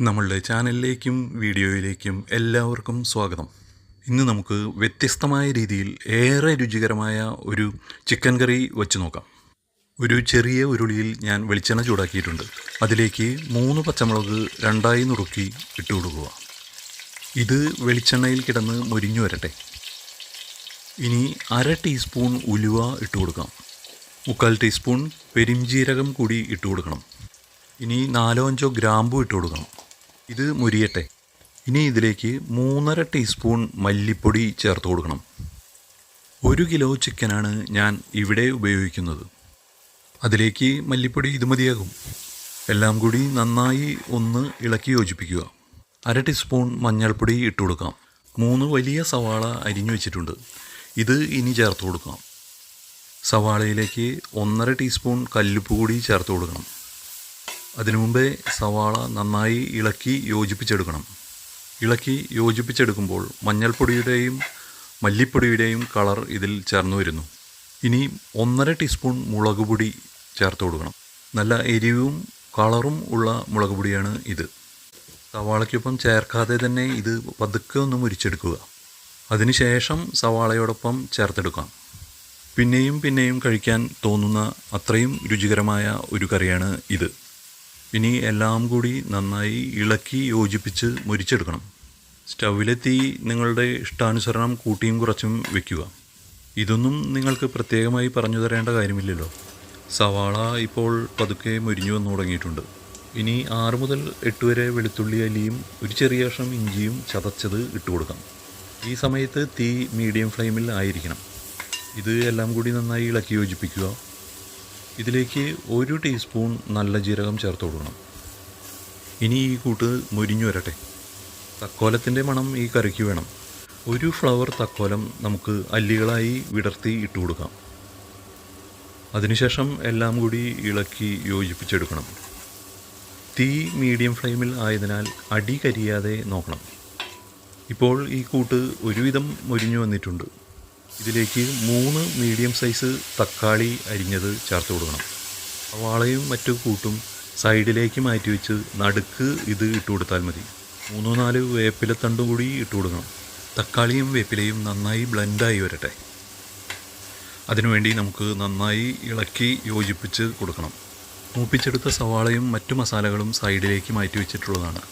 നമ്മളുടെ ചാനലിലേക്കും വീഡിയോയിലേക്കും എല്ലാവർക്കും സ്വാഗതം. ഇന്ന് നമുക്ക് വ്യത്യസ്തമായ രീതിയിൽ ഏറെ രുചികരമായ ഒരു ചിക്കൻ കറി വെച്ച് നോക്കാം. ഒരു ചെറിയ ഉരുളിയിൽ ഞാൻ വെളിച്ചെണ്ണ ചൂടാക്കിയിട്ടുണ്ട്. അതിലേക്ക് മൂന്ന് പച്ചമുളക് രണ്ടായി നുറുക്കി ഇട്ട് കൊടുക്കുക. ഇത് വെളിച്ചെണ്ണയിൽ കിടന്ന് മുരിഞ്ഞു വരട്ടെ. ഇനി അര ടീസ്പൂൺ ഉലുവ ഇട്ട് കൊടുക്കാം. മുക്കാൽ ടീസ്പൂൺ പെരിഞ്ജീരകം കൂടി ഇട്ട് കൊടുക്കണം. ഇനി നാലോ അഞ്ചോ ഗ്രാമ്പു ഇട്ട് കൊടുക്കണം. ഇത് മുരിയട്ടെ. ഇനി ഇതിലേക്ക് മൂന്നര ടീസ്പൂൺ മല്ലിപ്പൊടി ചേർത്ത് കൊടുക്കണം. ഒരു കിലോ ചിക്കനാണ് ഞാൻ ഇവിടെ ഉപയോഗിക്കുന്നത്. അതിലേക്ക് മല്ലിപ്പൊടി ഇത് മതിയാകും. എല്ലാം കൂടി നന്നായി ഒന്ന് ഇളക്കി യോജിപ്പിക്കുക. അര ടീസ്പൂൺ മഞ്ഞൾപ്പൊടി ഇട്ട് കൊടുക്കാം. മൂന്ന് വലിയ സവാള അരിഞ്ഞു വെച്ചിട്ടുണ്ട്. ഇത് ഇനി ചേർത്ത് കൊടുക്കാം. സവാളയിലേക്ക് ഒന്നര ടീസ്പൂൺ കല്ലുപ്പ് കൂടി ചേർത്ത് കൊടുക്കണം. അതിനു മുമ്പേ സവാള നന്നായി ഇളക്കി യോജിപ്പിച്ചെടുക്കണം. ഇളക്കി യോജിപ്പിച്ചെടുക്കുമ്പോൾ മഞ്ഞൾപ്പൊടിയുടെയും മല്ലിപ്പൊടിയുടെയും കളർ ഇതിൽ ചേർന്ന് വരുന്നു. ഇനി ഒന്നര ടീസ്പൂൺ മുളക് പൊടി ചേർത്ത് കൊടുക്കണം. നല്ല എരിവും കളറും ഉള്ള മുളക് പൊടിയാണ് ഇത്. സവാളയ്ക്കൊപ്പം ചേർക്കാതെ തന്നെ ഇത് പതുക്കെ ഒന്ന് മുരിച്ചെടുക്കുക. അതിനുശേഷം സവാളയോടൊപ്പം ചേർത്തെടുക്കാം. പിന്നെയും പിന്നെയും കഴിക്കാൻ തോന്നുന്ന അത്രയും രുചികരമായ ഒരു കറിയാണ് ഇത്. ഇനി എല്ലാം കൂടി നന്നായി ഇളക്കി യോജിപ്പിച്ച് മുരിച്ചെടുക്കണം. സ്റ്റൗവിലെ തീ നിങ്ങളുടെ ഇഷ്ടാനുസരണം കൂട്ടിയും കുറച്ചും വയ്ക്കുക ഇതൊന്നും നിങ്ങൾക്ക് പ്രത്യേകമായി പറഞ്ഞു തരേണ്ട കാര്യമില്ലല്ലോ. സവാള ഇപ്പോൾ പതുക്കെ മുരിഞ്ഞു വന്നു തുടങ്ങിയിട്ടുണ്ട്. ഇനി ആറ് മുതൽ എട്ട് വരെ വെളുത്തുള്ളി അലിയും ഒരു ചെറിയ കഷ്ണം ഇഞ്ചിയും ചതച്ചത് ഇട്ട് കൊടുക്കാം. ഈ സമയത്ത് തീ മീഡിയം ഫ്ലെയിമിൽ ആയിരിക്കണം. ഇത് എല്ലാം കൂടി നന്നായി ഇളക്കി യോജിപ്പിക്കുക. ഇതിലേക്ക് ഒരു ടീസ്പൂൺ നല്ല ജീരകം ചേർത്ത് കൊടുക്കണം. ഇനി ഈ കൂട്ട് മുരിഞ്ഞു വരട്ടെ. തക്കോലത്തിന്റെ മണം ഈ കറിക്ക് വേണം. ഒരു ഫ്ലവർ തക്കോലം നമുക്ക് അല്ലികളായി വിടർത്തി ഇട്ട് കൊടുക്കാം. അതിനുശേഷം എല്ലാം കൂടി ഇളക്കി യോജിപ്പിച്ചെടുക്കണം. തീ മീഡിയം ഫ്ലെയിമിൽ ആയതിനാൽ അടി കരിയാതെ നോക്കണം. ഇപ്പോൾ ഈ കൂട്ട് ഒരുവിധം മുരിഞ്ഞു വന്നിട്ടുണ്ട്. ഇതിലേക്ക് മൂന്ന് മീഡിയം സൈസ് തക്കാളി അരിഞ്ഞത് ചേർത്ത് കൊടുക്കണം. സവാളയും മറ്റു കൂട്ടും സൈഡിലേക്ക് മാറ്റി വെച്ച് നടുക്ക് ഇത് ഇട്ട് കൊടുത്താൽ മതി. മൂന്നോ നാല് വേപ്പിലത്തണ്ടും കൂടി ഇട്ട് കൊടുക്കണം. തക്കാളിയും വേപ്പിലയും നന്നായി ബ്ലെൻഡായി വരട്ടെ. അതിനുവേണ്ടി നമുക്ക് നന്നായി ഇളക്കി യോജിപ്പിച്ച് കൊടുക്കണം. മൂപ്പിച്ചെടുത്ത സവാളയും മറ്റു മസാലകളും സൈഡിലേക്ക് മാറ്റി വെച്ചിട്ടുള്ളതാണ്.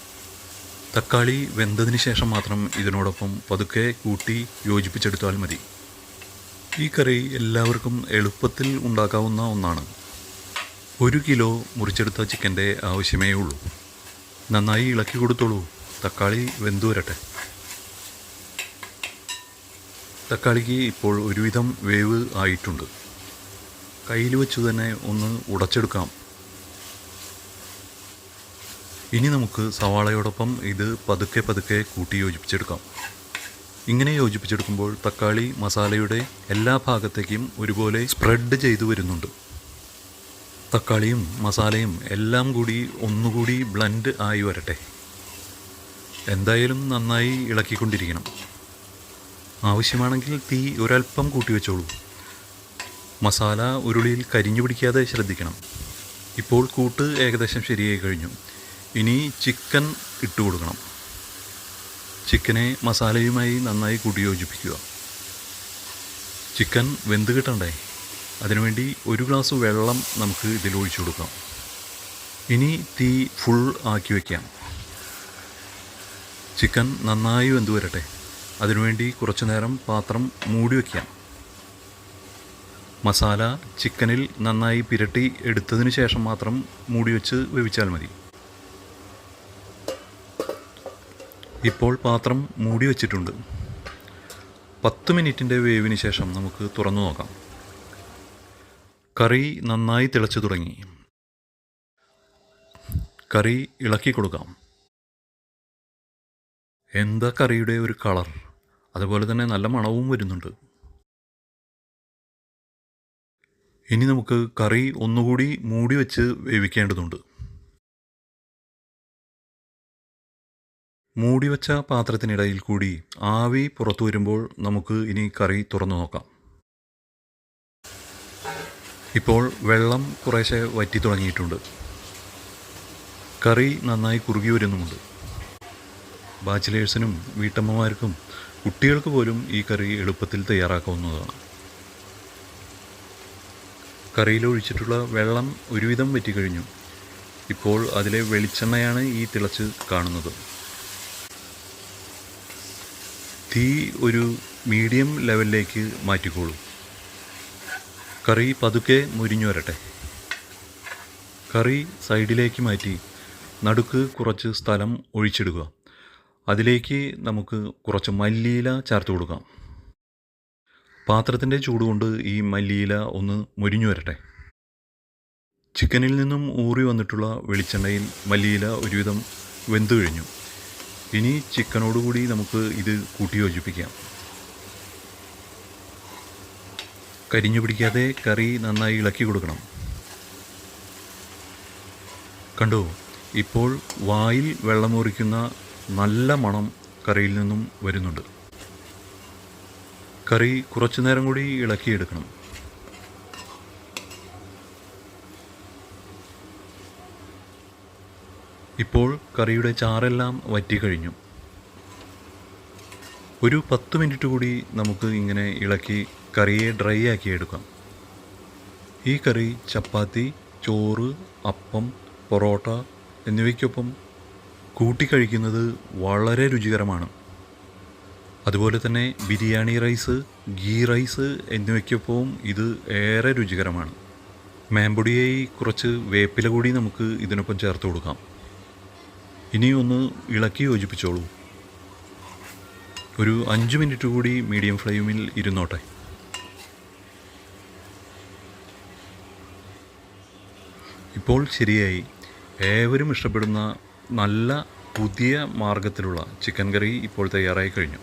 തക്കാളി വെന്തതിന് ശേഷം മാത്രം ഇതിനോടൊപ്പം പതുക്കെ കൂട്ടി യോജിപ്പിച്ചെടുത്താൽ മതി. ഈ കറി എല്ലാവർക്കും എളുപ്പത്തിൽ ഉണ്ടാക്കാവുന്ന ഒന്നാണ്. ഒരു കിലോ മുറിച്ചെടുത്ത ചിക്കന്റെ ആവശ്യമേ ഉള്ളൂ. നന്നായി ഇളക്കി കൊടുത്തോളൂ. തക്കാളി വെന്തു വരട്ടെ. തക്കാളിക്ക് ഇപ്പോൾ ഒരുവിധം വേവ് ആയിട്ടുണ്ട്. കയ്യിൽ വെച്ചു തന്നെ ഒന്ന് ഉടച്ചെടുക്കാം. ഇനി നമുക്ക് സവാളയോടൊപ്പം ഇത് പതുക്കെ പതുക്കെ കൂട്ടി യോജിപ്പിച്ചെടുക്കാം. ഇങ്ങനെ യോജിപ്പിച്ചെടുക്കുമ്പോൾ തക്കാളി മസാലയുടെ എല്ലാ ഭാഗത്തേക്കും ഒരുപോലെ സ്പ്രെഡ് ചെയ്തു വരുന്നുണ്ട്. തക്കാളിയും മസാലയും എല്ലാം കൂടി ഒന്നുകൂടി ബ്ലെൻഡ് ആയി വരട്ടെ. എന്തായാലും നന്നായി ഇളക്കിക്കൊണ്ടിരിക്കണം. ആവശ്യമാണെങ്കിൽ തീ ഒരൽപ്പം കൂട്ടി വെച്ചോളൂ. മസാല ഉരുളിയിൽ കരിഞ്ഞു പിടിക്കാതെ ശ്രദ്ധിക്കണം. ഇപ്പോൾ കൂട്ട് ഏകദേശം ശരിയായി കഴിഞ്ഞു. ഇനി ചിക്കൻ ഇട്ട് കൊടുക്കണം ചിക്കനെ മസാലയുമായി നന്നായി കൂട്ടിയോജിപ്പിക്കുക. ചിക്കൻ വെന്ത് കിട്ടണ്ടേ? അതിനുവേണ്ടി ഒരു ഗ്ലാസ് വെള്ളം നമുക്ക് ഇതിൽ ഒഴിച്ചു കൊടുക്കാം. ഇനി തീ ഫുൾ ആക്കി വയ്ക്കാം ചിക്കൻ നന്നായി വെന്ത് വരട്ടെ. അതിനുവേണ്ടി കുറച്ചു നേരം പാത്രം മൂടി വയ്ക്കാം മസാല ചിക്കനിൽ നന്നായി പിരട്ടി എടുത്തതിന് ശേഷം മാത്രം മൂടി വെച്ച് വേവിച്ചാൽ മതി. ഇപ്പോൾ പാത്രം മൂടി വച്ചിട്ടുണ്ട്. പത്ത് മിനിറ്റിന്റെ വേവിന് ശേഷം നമുക്ക് തുറന്നു നോക്കാം. കറി നന്നായി തിളച്ചു തുടങ്ങി. കറി ഇളക്കി കൊടുക്കാം. എന്താ കറിയുടെ ഒരു കളർ? അതുപോലെ തന്നെ നല്ല മണവും വരുന്നുണ്ട്. ഇനി നമുക്ക് കറി ഒന്നുകൂടി മൂടി വെച്ച് വേവിക്കേണ്ടതുണ്ട്. മൂടി വെച്ച പാത്രത്തിനിടയിൽ കൂടി ആവി പുറത്തു വരുമ്പോൾ നമുക്ക് ഇനി കറി തുറന്നു നോക്കാം. ഇപ്പോൾ വെള്ളം കുറേശ്ശെ വറ്റി തുടങ്ങിയിട്ടുണ്ട്. കറി നന്നായി കുറുകി വരുന്നുമുണ്ട്. ബാച്ചിലേഴ്സിനും വീട്ടമ്മമാർക്കും കുട്ടികൾക്ക് പോലും ഈ കറി എളുപ്പത്തിൽ തയ്യാറാക്കാവുന്നതാണ്. കറിയിൽ ഒഴിച്ചിട്ടുള്ള വെള്ളം ഒരുവിധം വറ്റിക്കഴിഞ്ഞു. ഇപ്പോൾ അതിലെ വെളിച്ചെണ്ണയാണ് ഈ തിളച്ച് കാണുന്നത്. തീ ഒരു മീഡിയം ലെവലിലേക്ക് മാറ്റിക്കോളൂ. കറി പതുക്കെ മുരിഞ്ഞു വരട്ടെ. കറി സൈഡിലേക്ക് മാറ്റി നടുക്ക് കുറച്ച് സ്ഥലം ഒഴിച്ചിടുക. അതിലേക്ക് നമുക്ക് കുറച്ച് മല്ലിയില ചേർത്ത് കൊടുക്കാം. പാത്രത്തിന്റെ ചൂടുകൊണ്ട് ഈ മല്ലിയില ഒന്ന് മുരിഞ്ഞു വരട്ടെ. ചിക്കനിൽ നിന്നും ഊറി വന്നിട്ടുള്ള വെളിച്ചെണ്ണയിൽ മല്ലിയില ഒരുവിധം വെന്തു കഴിഞ്ഞു. ഇനി ചിക്കനോടുകൂടി നമുക്ക് ഇത് കൂട്ടി യോജിപ്പിക്കാം. കരിഞ്ഞു പിടിക്കാതെ കറി നന്നായി ഇളക്കി കൊടുക്കണം. കണ്ടോ? ഇപ്പോൾ വായിൽ വെള്ളമൂറിക്കുന്ന നല്ല മണം കറിയിൽ നിന്നും വരുന്നുണ്ട്. കറി കുറച്ചു നേരം കൂടി ഇളക്കിയെടുക്കണം. ഇപ്പോൾ കറിയുടെ ചാറെല്ലാം വറ്റിക്കഴിഞ്ഞു. ഒരു പത്ത് മിനിറ്റ് കൂടി നമുക്ക് ഇങ്ങനെ ഇളക്കി കറിയെ ഡ്രൈ ആക്കി എടുക്കാം. ഈ കറി ചപ്പാത്തി ചോറ് അപ്പം പൊറോട്ട എന്നിവയ്ക്കൊപ്പം കൂട്ടിക്കഴിക്കുന്നത് വളരെ രുചികരമാണ്. അതുപോലെ തന്നെ ബിരിയാണി റൈസ് ഗീ റൈസ് എന്നിവയ്ക്കൊപ്പവും ഇത് ഏറെ രുചികരമാണ്. മേമ്പൊടിയായി കുറച്ച് വേപ്പില കൂടി നമുക്ക് ഇതിനൊപ്പം ചേർത്ത് കൊടുക്കാം. ഇനി ഒന്ന് ഇളക്കി യോജിപ്പിച്ചോളൂ. ഒരു അഞ്ച് മിനിറ്റ് കൂടി മീഡിയം ഫ്ലെയിമിൽ ഇരുന്നോട്ടെ. ഇപ്പോൾ ശരിയായി. ഏവരും ഇഷ്ടപ്പെടുന്ന നല്ല പുതിയ മാർഗത്തിലുള്ള ചിക്കൻ കറി ഇപ്പോൾ തയ്യാറായി കഴിഞ്ഞു.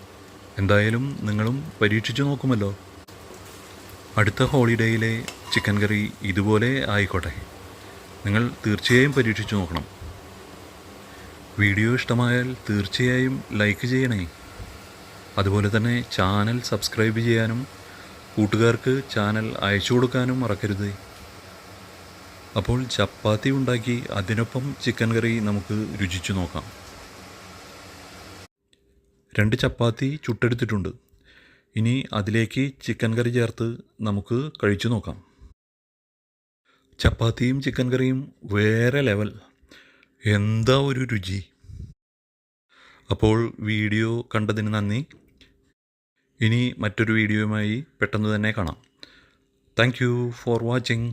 എന്തായാലും നിങ്ങളും പരീക്ഷിച്ചു നോക്കുമല്ലോ. അടുത്ത ഹോളിഡേയിലെ ചിക്കൻ കറി ഇതുപോലെ ആയിക്കോട്ടെ. നിങ്ങൾ തീർച്ചയായും പരീക്ഷിച്ചു നോക്കണം. വീഡിയോ ഇഷ്ടമായാൽ തീർച്ചയായും ലൈക്ക് ചെയ്യണേ. അതുപോലെ തന്നെ ചാനൽ സബ്സ്ക്രൈബ് ചെയ്യാനും കൂട്ടുകാർക്ക് ചാനൽ അയച്ചു കൊടുക്കാനും മറക്കരുത്. അപ്പോൾ ചപ്പാത്തി ഉണ്ടാക്കി അതിനൊപ്പം ചിക്കൻ കറി നമുക്ക് രുചിച്ചു നോക്കാം. രണ്ട് ചപ്പാത്തി ചുട്ടെടുത്തിട്ടുണ്ട്. ഇനി അതിലേക്ക് ചിക്കൻ കറി ചേർത്ത് നമുക്ക് കഴിച്ചു നോക്കാം. ചപ്പാത്തിയും ചിക്കൻ കറിയും വേറെ ലെവൽ. എന്താ ഒരു രുചി? അപ്പോൾ വീഡിയോ കണ്ടതിന് നന്ദി. ഇനി മറ്റൊരു വീഡിയോയുമായി പെട്ടെന്ന് തന്നെ കാണാം. Thank you for watching